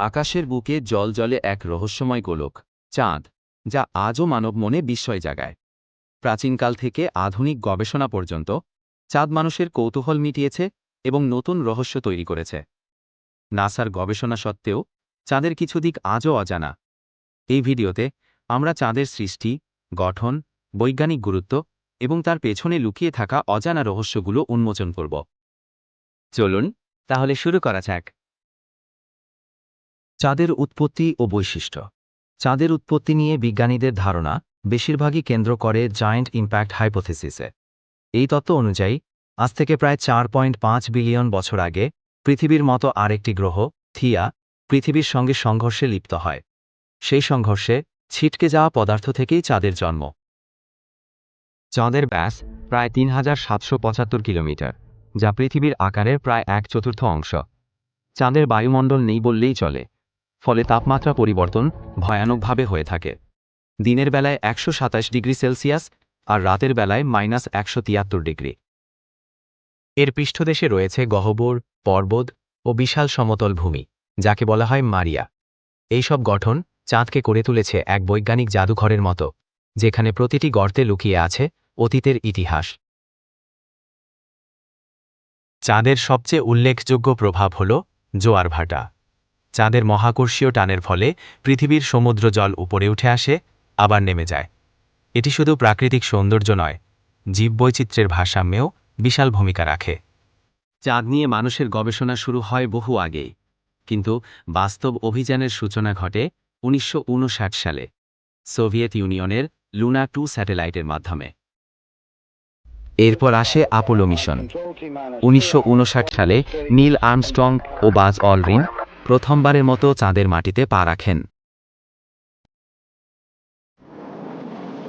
আকাশের বুকে জল জলে এক রহস্যময় গোলক, চাঁদ, যা আজও মানব মনে বিস্ময় জাগায়। প্রাচীনকাল থেকে আধুনিক গবেষণা পর্যন্ত, চাঁদ মানুষের কৌতূহল মিটিয়েছে এবং নতুন রহস্য তৈরি করেছে। নাসার গবেষণা সত্ত্বেও, চাঁদের কিছু দিক আজও অজানা। এই ভিডিওতে আমরা চাঁদের সৃষ্টি, গঠন, বৈজ্ঞানিক গুরুত্ব এবং তার পেছনে লুকিয়ে থাকা অজানা রহস্যগুলো উন্মোচন করব। চলুন, তাহলে শুরু করা যাক। চাঁদের উৎপত্তি ও বৈশিষ্ট্য। চাঁদের উৎপত্তি নিয়ে বিজ্ঞানীদের ধারণা বেশিরভাগই কেন্দ্র করে জায়েন্ট ইম্প্যাক্ট হাইপোথিসিসে এই তত্ত্ব অনুযায়ী, আজ থেকে প্রায় চার পয়েন্ট পাঁচ বিলিয়ন বছর আগে পৃথিবীর মতো আরেকটি গ্রহ, থিয়া, পৃথিবীর সঙ্গে সংঘর্ষে লিপ্ত হয়। সেই সংঘর্ষে ছিটকে যাওয়া পদার্থ থেকেই চাঁদের জন্ম। চাঁদের ব্যাস প্রায় তিন হাজার সাতশো পঁচাত্তর কিলোমিটার, যা পৃথিবীর আকারের প্রায় এক চতুর্থ অংশ। চাঁদের বায়ুমণ্ডল নেই বললেই চলে। ফলে তাপমাত্রা পরিবর্তন ভয়ানকভাবে হয়ে থাকে। দিনের বেলায় একশো সাতাশ ডিগ্রি সেলসিয়াস আর রাতের বেলায় মাইনাস একশো তিয়াত্তর ডিগ্রি। এর পৃষ্ঠদেশে রয়েছে গহ্বর, পর্বত ও বিশাল সমতল ভূমি, যাকে বলা হয় মারিয়া। এইসব গঠন চাঁদকে করে তুলেছে এক বৈজ্ঞানিক জাদুঘরের মতো, যেখানে প্রতিটি গর্তে লুকিয়ে আছে অতীতের ইতিহাস। চাঁদের সবচেয়ে উল্লেখযোগ্য প্রভাব হল জোয়ার ভাটা। চাঁদের মহাকর্ষীয় টানের ফলে পৃথিবীর সমুদ্র জল উপরে উঠে আসে, আবার নেমে যায়। এটি শুধু প্রাকৃতিক সৌন্দর্য নয়, জীববৈচিত্র্যের ভারসাম্যেও বিশাল ভূমিকা রাখে। চাঁদ নিয়ে মানুষের গবেষণা শুরু হয় বহু আগেই, কিন্তু বাস্তব অভিযানের সূচনা ঘটে উনিশশো উনষাট সালে, সোভিয়েত ইউনিয়নের লুনা টু স্যাটেলাইটের মাধ্যমে। এরপর আসে আপোলো মিশন। উনিশশো উনষাট সালে নীল আর্মস্ট্রং ও বাজ অলরিন প্রথমবারের মতো চাঁদের মাটিতে পা রাখেন।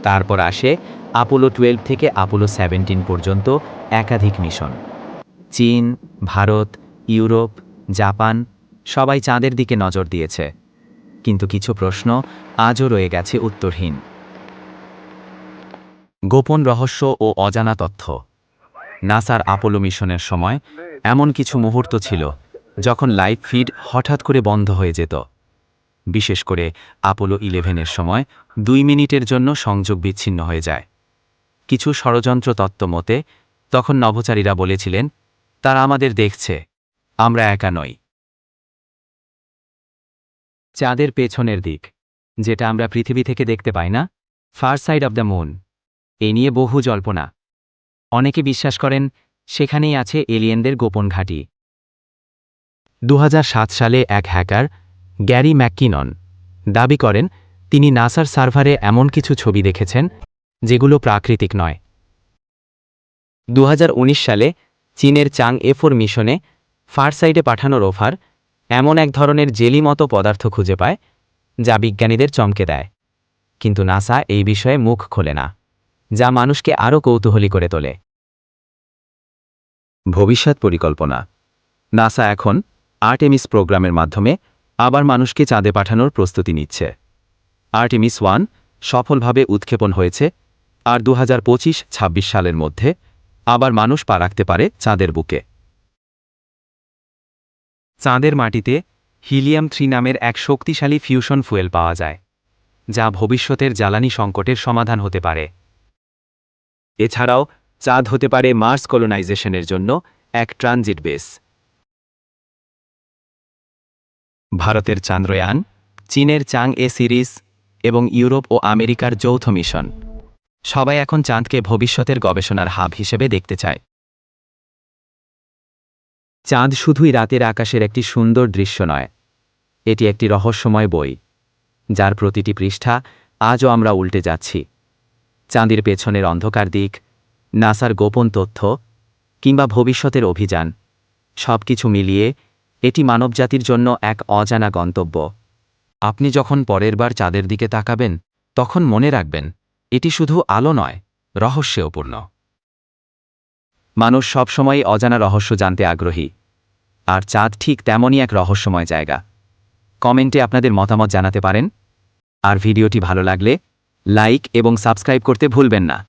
তারপর আসে আপোলো টুয়েলভ থেকে আপোলো সেভেন্টিন পর্যন্ত একাধিক মিশন। চীন, ভারত, ইউরোপ, জাপান সবাই চাঁদের দিকে নজর দিয়েছে। কিন্তু কিছু প্রশ্ন আজও রয়ে গেছে উত্তরহীন। গোপন রহস্য ও অজানা তথ্য। নাসার আপোলো মিশনের সময় এমন কিছু মুহূর্ত ছিল যখন লাইভ ফিড হঠাৎ করে বন্ধ হয়ে যেত। বিশেষ করে আপোলো ইলেভেনের সময় দুই মিনিটের জন্য সংযোগ বিচ্ছিন্ন হয়ে যায়। কিছু ষড়যন্ত্র তত্ত্ব মতে, তখন নভোচারীরা বলেছিলেন, তারা আমাদের দেখছে। আমরা একা নই। চাঁদের পেছনের দিক, যেটা আমরা পৃথিবী থেকে দেখতে পাই না, far side of the moon. এ নিয়ে বহু জল্পনা। অনেকে বিশ্বাস করেন, সেখানেই আছে এলিয়েনদের গোপন ঘাঁটি। দু হাজার সাত সালে এক হ্যাকার, গ্যারি ম্যাককিনন, দাবি করেন, তিনি নাসার সার্ভারে এমন কিছু ছবি দেখেছেন, যেগুলো প্রাকৃতিক নয়। দু সালে চীনের চাং এফোর মিশনে ফার সাইডে পাঠানো রোভার এমন এক ধরনের জেলি মতো পদার্থ খুঁজে পায়, যা বিজ্ঞানীদের চমকে দেয়। কিন্তু নাসা এই বিষয়ে মুখ খোলে না, যা মানুষকে আরও কৌতূহলী করে তোলে। ভবিষ্যৎ পরিকল্পনা। নাসা এখন আর্টেমিস প্রোগ্রামের মাধ্যমে আবার মানুষকে চাঁদে পাঠানোর প্রস্তুতি নিচ্ছে। আর্টেমিস ওয়ান সফলভাবে উৎক্ষেপণ হয়েছে আর দু হাজার সালের মধ্যে আবার মানুষ পা রাখতে পারে চাঁদের বুকে। চাঁদের মাটিতে হিলিয়াম থ্রি নামের এক শক্তিশালী ফিউশন ফুয়েল পাওয়া যায়, যা ভবিষ্যতের জ্বালানি সংকটের সমাধান হতে পারে। এছাড়াও, চাঁদ হতে পারে মার্স কলোনাইজেশনের জন্য এক ট্রানজিট বেস। ভারতের চান্দ্রয়ান, চীনের চাং এ সিরিজ এবং ইউরোপ ও আমেরিকার যৌথ মিশন। সবাই এখন চাঁদকে ভবিষ্যতের গবেষণার হাব হিসেবে দেখতে চায়। চাঁদ শুধুই রাতের আকাশের একটি সুন্দর দৃশ্য নয়, এটি একটি রহস্যময় বই, যার প্রতিটি পৃষ্ঠা আজও আমরা উল্টে যাচ্ছি। চাঁদের পেছনের অন্ধকার দিক, নাসার গোপন তথ্য কিংবা ভবিষ্যতের অভিযান সব কিছু মিলিয়ে এটি মানবজাতির জন্য এক অজানা গন্তব্য। আপনি যখন পরের বার চাঁদের দিকে তাকাবেন, তখন মনে রাখবেন, এটি শুধু আলো নয় রহস্যেওপূর্ণ মানুষ সবসময়ই অজানা রহস্য জানতে আগ্রহী। আর চাঁদ ঠিক তেমনই এক রহস্যময় জায়গা। কমেন্টে আপনাদের মতামত জানাতে পারেন। আর ভিডিওটি ভালো লাগলে, লাইক এবং সাবস্ক্রাইব করতে ভুলবেন না।